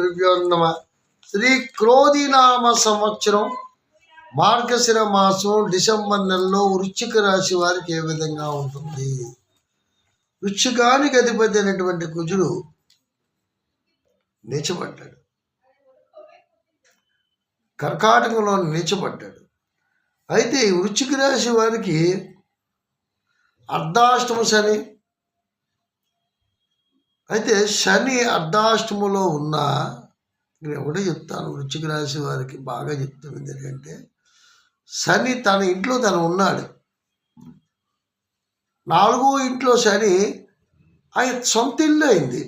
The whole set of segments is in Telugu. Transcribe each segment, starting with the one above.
గురుభ్యో శ్రీ క్రోధినామ సంవత్సరం మార్గశిర మాసం డిసెంబర్ నెలలో వృశ్చిక రాశి వారికి ఏ విధంగా ఉంటుంది? వృశ్చికానికి అధిపతి అయినటువంటి కుజుడు నీచబడ్డాడు కర్కాటకంలో నీచబడ్డాడు అయితే ఈ వృశ్చిక రాశి వారికి అర్ధాష్టమ శని. అయితే శని అర్ధాష్టములో ఉన్న నేను ఒకటే చెప్తాను వృశ్చిక రాశి వారికి బాగా చెప్తాను ఎందుకంటే శని తన ఇంట్లో తను ఉన్నాడు. నాలుగో ఇంట్లో శని ఆయన సొంత ఇల్లు అయింది.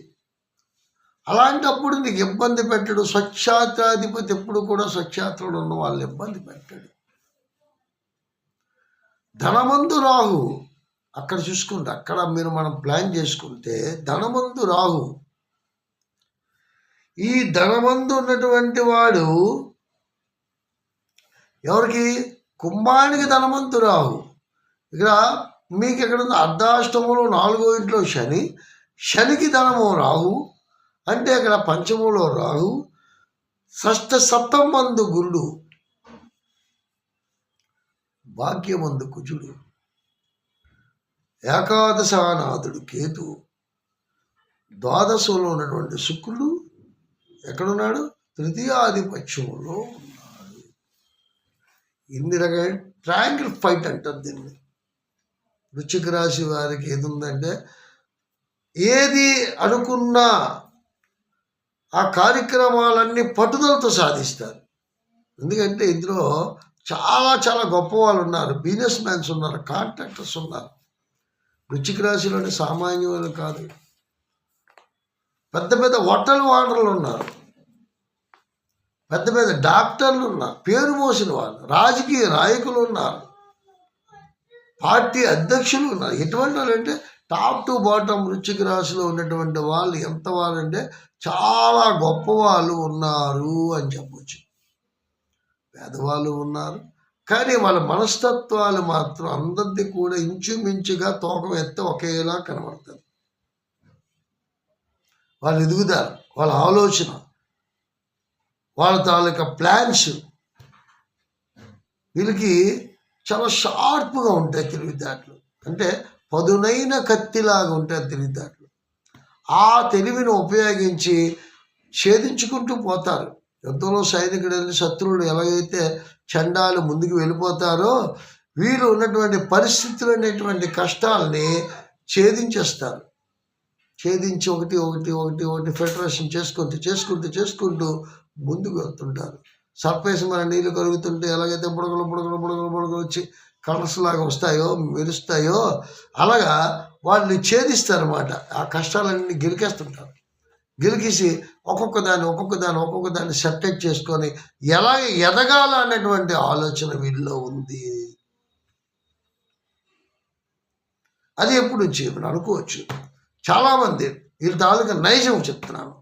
అలాంటప్పుడు నీకు ఇబ్బంది పెట్టడు స్వచ్ఛాత్రాధిపతి ఎప్పుడు కూడా స్వచ్ఛాత్రుడు ఉన్న వాళ్ళు ఇబ్బంది పెట్టాడు. ధనమందు రాహు అక్కడ చూసుకుంటే అక్కడ మీరు మనం ప్లాన్ చేసుకుంటే ధనమందు రాహు ఈ ధనమందు ఉన్నటువంటి వాడు ఎవరికి? కుంభానికి ధనవంతు రావు. ఇక్కడ మీకు ఎక్కడ ఉంది అర్ధాష్టములో నాలుగో ఇంట్లో శని. శనికి ధనము రాహు అంటే అక్కడ పంచములో రాహు షష్ట సప్తమందు గురుడు. భాగ్యమందు కుజుడు. ఏకాదశానాథుడు కేతు. ద్వాదశంలో ఉన్నటువంటి శుక్రుడు. ఎక్కడున్నాడు? తృతీయాధిపత్యములో ఉన్నాడు. ఇన్ని రకాల ట్రాంగిల్ ఫైట్ అంటారు దీన్ని. వృచ్చిక రాశి వారికి ఏది ఉందంటే ఏది అనుకున్నా ఆ కార్యక్రమాలన్నీ పట్టుదలతో సాధిస్తారు. ఎందుకంటే ఇందులో చాలా చాలా గొప్ప వాళ్ళు ఉన్నారు. బిజినెస్ మ్యాన్స్ ఉన్నారు కాంట్రాక్టర్స్ ఉన్నారు. వృచ్చిక రాశిలోని సామాన్యులు కాదు. పెద్ద పెద్ద హోటల్ ఓనర్లు ఉన్నారు. పెద్ద పెద్ద డాక్టర్లు ఉన్నారు. పేరు మోసిన వాళ్ళు రాజకీయ నాయకులు ఉన్నారు. పార్టీ అధ్యక్షులు ఉన్నారు. ఎటువంటి వాళ్ళు అంటే టాప్ టు బాటమ్ వృశ్చిక రాశిలో ఉన్నటువంటి వాళ్ళు ఎంత వాళ్ళంటే చాలా గొప్ప వాళ్ళు ఉన్నారు అని చెప్పొచ్చు. పేదవాళ్ళు ఉన్నారు. కానీ వాళ్ళ మనస్తత్వాలు మాత్రం అందరిది కూడా ఇంచుమించుగా తోకం ఎత్తే ఒకేలా కనబడుతుంది వాళ్ళు ఎదుగుతారు వాళ్ళ ఆలోచన వాళ్ళ తాలూకా ప్లాన్స్. వీళ్ళకి చాలా షార్ప్గా ఉంటాయి తెలివితేటలు. అంటే పదునైన కత్తిలాగా ఉంటాయి తెలివితేటలు. ఆ తెలివిని ఉపయోగించి ఛేదించుకుంటూ పోతారు. యుద్ధంలో సైనికుడు శత్రువులు ఎలాగైతే చండాలు ముందుకు వెళ్ళిపోతారో వీళ్ళు ఉన్నటువంటి పరిస్థితులు అనేటువంటి కష్టాలని ఛేదించేస్తారు. ఛేదించి ఒకటి ఒకటి ఒకటి ఒకటి ఫెడరేషన్ చేసుకుంటూ చేసుకుంటూ చేసుకుంటూ ముందుకు వెళ్తుంటారు. సర్ఫేస్ మన నీళ్ళు కరుగుతుంటే ఎలాగైతే బుడగలు బుడగలు బుడగలు బుడగలు వచ్చి కలర్స్ లాగా వస్తాయో మెరుస్తాయో అలాగా వాళ్ళని ఛేదిస్తారన్నమాట. ఆ కష్టాలన్నీ గెలికేస్తుంటారు. గెలికేసి ఒక్కొక్క దాన్ని ఒక్కొక్క దాన్ని ఒక్కొక్క దాన్ని సెపరేట్ చేసుకొని ఎలాగ ఎదగాల అనేటువంటి ఆలోచన వీళ్ళలో ఉంది. అది ఎప్పుడు నుంచి ఇప్పుడు అనుకోవచ్చు. చాలామంది వీళ్ళ తాలూకా నైజం చెప్తున్నాను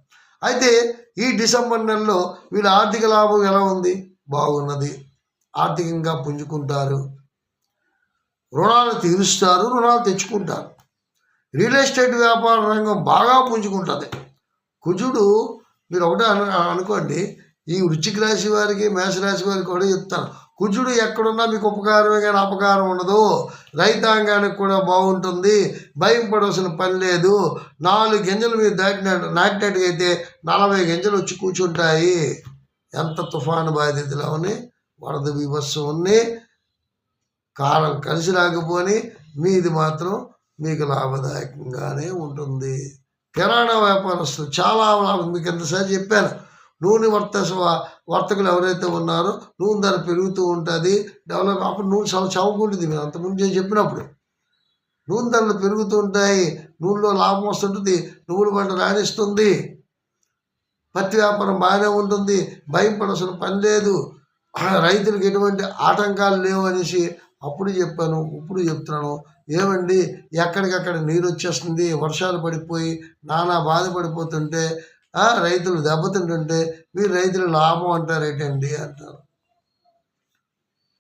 అయితే ఈ డిసెంబర్ నెలలో వీళ్ళ ఆర్థిక లాభం ఎలా ఉంది? బాగున్నది. ఆర్థికంగా పుంజుకుంటారు. రుణాలు తీరుస్తారు రుణాలు తెచ్చుకుంటారు. రియల్ ఎస్టేట్ వ్యాపార రంగం బాగా పుంజుకుంటుంది. కుజుడు మీరు ఒకటే అను అనుకోండి ఈ వృచ్చిక రాశి వారికి మేషరాశి వారికి కూడా చెప్తాను కుజుడు ఎక్కడున్నా మీకు ఉపకారమే కానీ అపకారం ఉండదు. రైతాంగానికి కూడా బాగుంటుంది. భయం పడవలసిన పని లేదు. నాలుగు గింజలు మీరు దాటిన నాటినట్టుగా అయితే నలభై గింజలు వచ్చి కూర్చుంటాయి. ఎంత తుఫాను బాధితులు అవని వరద వివస్సు ఉన్ని కాలం కలిసి రాకపోని మీది మాత్రం మీకు లాభదాయకంగానే ఉంటుంది. కిరాణా వ్యాపారస్తులు చాలా లాభం మీకు ఎంతసారి చెప్పాను. నూనె వర్త వర్తకులు ఎవరైతే ఉన్నారో నూనె ధర పెరుగుతూ ఉంటుంది. డెవలప్ అప్పుడు నూనె చవ చవకుంటుంది మీరు అంతకుముందు నేను చెప్పినప్పుడు నూనె ధరలు పెరుగుతూ ఉంటాయి. నూనెలో లాభం వస్తుంటుంది. నువ్వుల పంట రాణిస్తుంది. పత్తి వ్యాపారం బాగానే ఉంటుంది. భయం పడాల్సిన పని లేదు. రైతులకు ఎటువంటి ఆటంకాలు లేవు అనేసి అప్పుడు చెప్పాను ఇప్పుడు చెప్తున్నాను. ఏమండి? ఎక్కడికక్కడ నీరు వచ్చేస్తుంది. వర్షాలు పడిపోయి నానా బాధపడిపోతుంటే రైతులు దెబ్బతింటుంటే మీరు రైతులు లాభం అంటారు ఏంటండి అంటారు.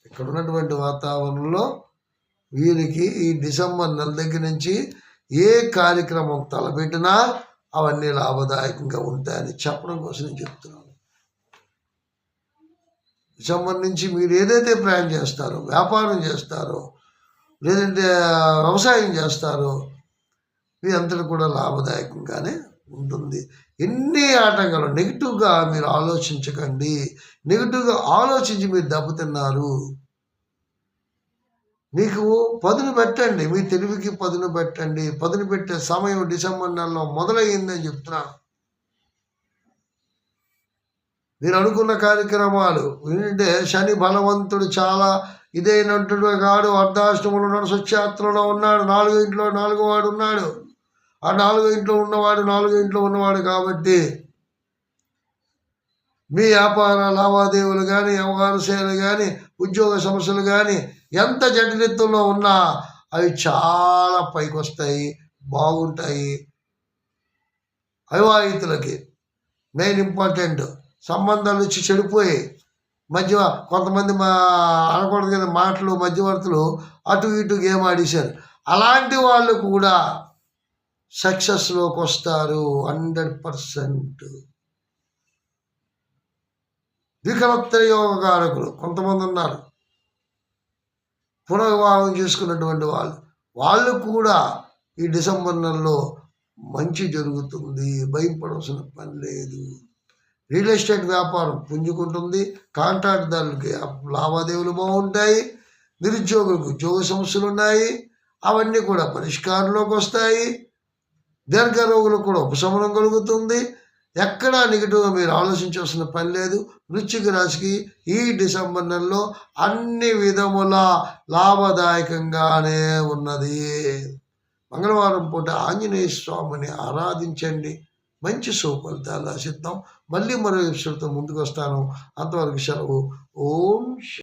ఇక్కడ ఉన్నటువంటి వాతావరణంలో వీరికి ఈ డిసెంబర్ నెల దగ్గర నుంచి ఏ కార్యక్రమం తలపెట్టినా అవన్నీ లాభదాయకంగా ఉంటాయని చెప్పడం కోసం నేను చెప్తున్నాను. డిసెంబర్ నుంచి మీరు ఏదైతే ప్లాన్ చేస్తారో వ్యాపారం చేస్తారో లేదంటే వ్యవసాయం చేస్తారో మీ అంతటి కూడా లాభదాయకంగానే ఉంటుంది. ఎన్ని ఆటంకాలు నెగిటివ్గా మీరు ఆలోచించకండి. నెగిటివ్గా ఆలోచించి మీరు దెబ్బతిన్నారు మీకు పదును పెట్టండి. మీ తెలివికి పదును పెట్టండి. పదును పెట్టే సమయం డిసెంబర్ నెలలో మొదలయ్యిందని చెప్తున్నాను. మీరు అనుకున్న కార్యక్రమాలు ఏంటంటే శని బలవంతుడు చాలా ఇదైనట్టుగా కాడు అర్ధాష్టములు ఉన్నాడు ఉన్నాడు. నాలుగు ఇంట్లో నాలుగో వాడు ఉన్నాడు. ఆ నాలుగో ఇంట్లో ఉన్నవాడు నాలుగో ఇంట్లో ఉన్నవాడు కాబట్టి మీ వ్యాపార లావాదేవీలు కానీ వ్యవహార సేవలు కానీ ఉద్యోగ సమస్యలు కానీ ఎంత జటిలత్వంలో ఉన్నా అవి చాలా పైకి వస్తాయి బాగుంటాయి. అవివాహితులకి మెయిన్ ఇంపార్టెంట్. సంబంధాలు వచ్చి చెడిపోయి మధ్య కొంతమంది మా అనకూడదు కదా మాటలు మధ్యవర్తులు అటు ఇటు గేమ్ ఆడేశారు. అలాంటి వాళ్ళు కూడా సక్సెస్లోకి వస్తారు హండ్రెడ్ పర్సెంట్ వికలత్ర యోగకారకులు కొంతమంది ఉన్నారు. పునర్వివాహం చేసుకున్నటువంటి వాళ్ళు వాళ్ళు కూడా ఈ డిసెంబర్ నెలలో మంచి జరుగుతుంది భయపడవలసిన పని లేదు. రియల్ ఎస్టేట్ వ్యాపారం పుంజుకుంటుంది కాంట్రాక్ట్దారులకి లావాదేవీలు బాగుంటాయి నిరుద్యోగులకు ఉద్యోగ సమస్యలు ఉన్నాయి అవన్నీ కూడా పరిష్కారంలోకి వస్తాయి. దీర్ఘరోగులకు కూడా ఉపశమనం కలుగుతుంది. ఎక్కడా నెగిటివ్గా మీరు ఆలోచించాల్సిన పని లేదు. వృశ్చిక రాశికి ఈ డిసెంబర్ నెలలో అన్ని విధముల లాభదాయకంగానే ఉన్నది. మంగళవారం పూట ఆంజనేయ స్వామిని ఆరాధించండి. మంచి సుఫలితాలు ఆశిద్దాం మళ్ళీ మరో విషయంతో ముందుకు వస్తాను. అంతవరకు సెలవు. ఓం